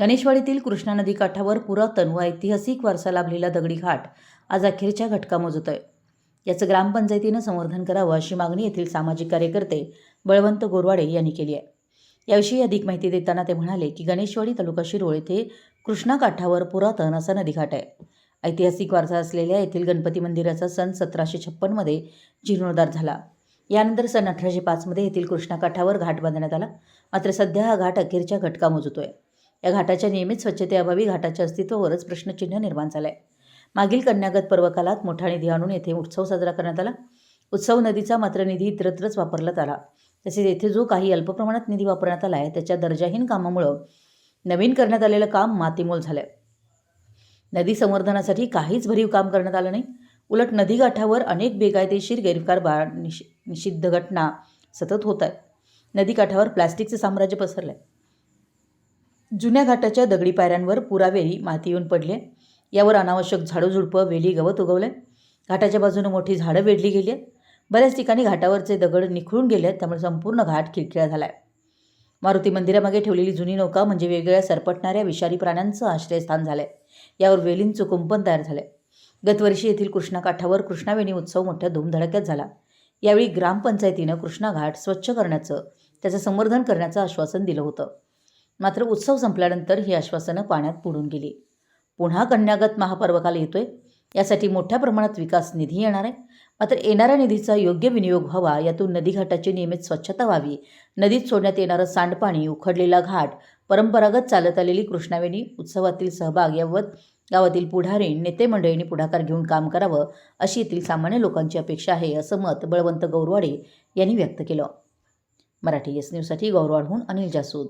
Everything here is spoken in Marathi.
गणेशवाडीतील कृष्णा नदी काठावर पुरातन व ऐतिहासिक वारसा लाभलेला दगडी घाट आज अखेरच्या घटका मोजत आहे याचं ग्रामपंचायतीनं संवर्धन करावं अशी मागणी येथील सामाजिक कार्यकर्ते बळवंत गोरवाडे यांनी केली आहे. याविषयी अधिक माहिती देताना ते म्हणाले की गणेशवाडी तालुका शिरोळ येथे कृष्णा काठावर पुरातन असा नदीघाट आहे. ऐतिहासिक वारसा असलेल्या येथील गणपती मंदिराचा सन सतराशे छप्पनमध्ये जीर्णोद्धार झाला. यानंतर सन अठराशे पाचमध्ये येथील कृष्णा काठावर घाट बांधण्यात आला. मात्र सध्या हा घाट अखेरच्या घटका मोजतोय. या घाटाच्या नियमित स्वच्छतेअभावी घाटाच्या अस्तित्वावरच प्रश्नचिन्ह निर्माण झालं आहे मागील कन्यागत पर्वकालात मोठा निधी आणून येथे उत्सव साजरा करण्यात आला. उत्सव नदीचा मात्र निधी इतरत्रच वापरण्यात आला. तसेच येथे जो काही अल्प प्रमाणात निधी वापरण्यात आला आहे त्याच्या दर्जाहीन कामामुळं नवीन करण्यात आलेलं काम मातीमोल झालं आहे नदी संवर्धनासाठी काहीच भरीव काम करण्यात आलं नाही. उलट नदीकाठावर अनेक बेकायदेशीर गैरकारभार निष निषिद्ध घटना सतत होत आहेत. नदीकाठावर प्लॅस्टिकचं साम्राज्य पसरलं आहे जुन्या घाटाच्या दगडी पायऱ्यांवर पुरावेळी माती येऊन पडली. यावर अनावश्यक झाडूझुडपं वेली गवत उगवलं. आहे घाटाच्या बाजूनं मोठी झाडं वेढली गेली आहेत. बऱ्याच ठिकाणी घाटावरचे दगड निखळून गेले आहेत. त्यामुळे संपूर्ण घाट खिळखिळा झाला आहे मारुती मंदिरामागे ठेवलेली जुनी नौका म्हणजे वेगवेगळ्या सरपटणाऱ्या विषारी प्राण्यांचं आश्रयस्थान झालं आहे यावर वेलींचं कुंपण तयार झालं आहे गतवर्षी येथील कृष्णा काठावर कृष्णावेणी उत्सव मोठ्या धूमधडक्यात झाला. यावेळी ग्रामपंचायतीनं कृष्णा घाट स्वच्छ करण्याचं त्याचं संवर्धन करण्याचं आश्वासन दिलं होतं. मात्र उत्सव संपल्यानंतर ही आश्वासनं पाण्यात बुडून गेली. पुन्हा कन्यागत महापर्वकाल येतोय. यासाठी मोठ्या प्रमाणात विकास निधी येणार आहे. मात्र येणाऱ्या निधीचा योग्य विनियोग व्हावा यातून नदीघाटाची नियमित स्वच्छता व्हावी नदीत सोडण्यात येणारं सांडपाणी उखडलेला घाट परंपरागत चालत आलेली कृष्णावेणी उत्सवातील सहभाग यावत गावातील पुढारी नेते मंडळींनी पुढाकार घेऊन काम करावं अशी येथील सामान्य लोकांची अपेक्षा आहे असं मत बळवंत गौरवाडे यांनी व्यक्त केलं. मराठी एस न्यूजसाठी गौरवाडहून अनिल जासूद.